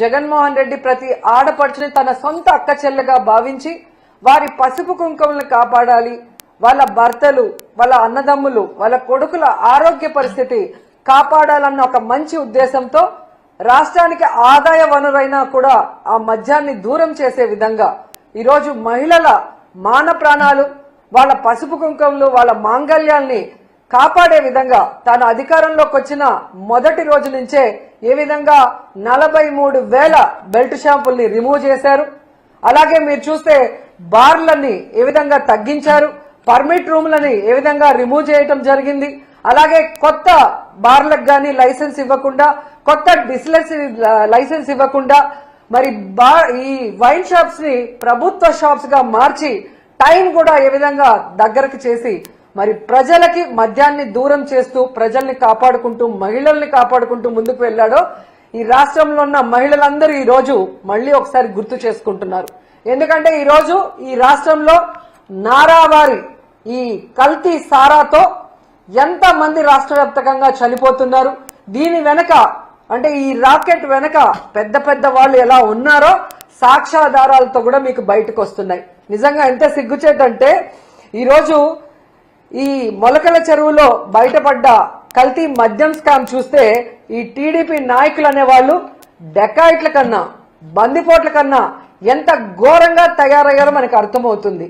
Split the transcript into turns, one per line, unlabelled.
జగన్మోహన్ రెడ్డి ప్రతి ఆడపడుచుని తన సొంత అక్క చెల్లెగా భావించి వారి పసుపు కుంకుమలను కాపాడాలి. వాళ్ళ భర్తలు వాళ్ళ అన్నదమ్ములు వాళ్ళ కొడుకుల ఆరోగ్య పరిస్థితి కాపాడాలన్న ఒక మంచి ఉద్దేశంతో రాష్ట్రానికి ఆదాయ వనరైనా కూడా ఆ మద్యాన్ని దూరం చేసే విధంగా ఈరోజు మహిళల మాన ప్రాణాలు వాళ్ళ పసుపు కుంకుమలు వాళ్ళ మాంగళ్యాల్ని కాపాడే విధంగా తాను అధికారంలోకి వచ్చిన మొదటి రోజు నుంచే ఏ విధంగా నలభై మూడు వేల బెల్ట్ షాంపుల్ని రిమూవ్ చేశారు. అలాగే మీరు చూస్తే బార్లని ఏ విధంగా తగ్గించారు పర్మిట్ రూమ్లని ఏ విధంగా రిమూవ్ చేయటం జరిగింది అలాగే కొత్త బార్లకు కానీ లైసెన్స్ ఇవ్వకుండా కొత్త డిస్లెస్ లైసెన్స్ ఇవ్వకుండా మరి బార్ ఈ వైన్ షాప్స్ని ప్రభుత్వ షాప్స్గా మార్చి టైం కూడా ఏ విధంగా దగ్గరకు చేసి మరి ప్రజలకి మద్యాన్ని దూరం చేస్తూ ప్రజల్ని కాపాడుకుంటూ మహిళల్ని కాపాడుకుంటూ ముందుకు వెళ్ళాడో ఈ రాష్ట్రంలో ఉన్న మహిళలందరూ ఈ రోజు మళ్ళీ ఒకసారి గుర్తు చేసుకుంటున్నారు. ఎందుకంటే ఈ రోజు ఈ రాష్ట్రంలో నారావారి ఈ కల్తీ సారాతో ఎంత మంది రాష్ట్ర చనిపోతున్నారు. దీని వెనక అంటే ఈ రాకెట్ వెనక పెద్ద పెద్ద వాళ్ళు ఎలా ఉన్నారో సాక్ష్యాధారాలతో కూడా మీకు బయటకు వస్తున్నాయి. నిజంగా ఎంత సిగ్గుచేటంటే ఈరోజు ఈ మొలకల చెరువులో బయటపడ్డ కల్తీ మద్యం స్కామ్ చూస్తే ఈ టీడీపీ నాయకులు అనేవాళ్ళు డెకాయిట్ల కన్నా బందిపోట్ల కన్నా ఎంత ఘోరంగా తయారయ్యారో మనకు అర్థమవుతుంది.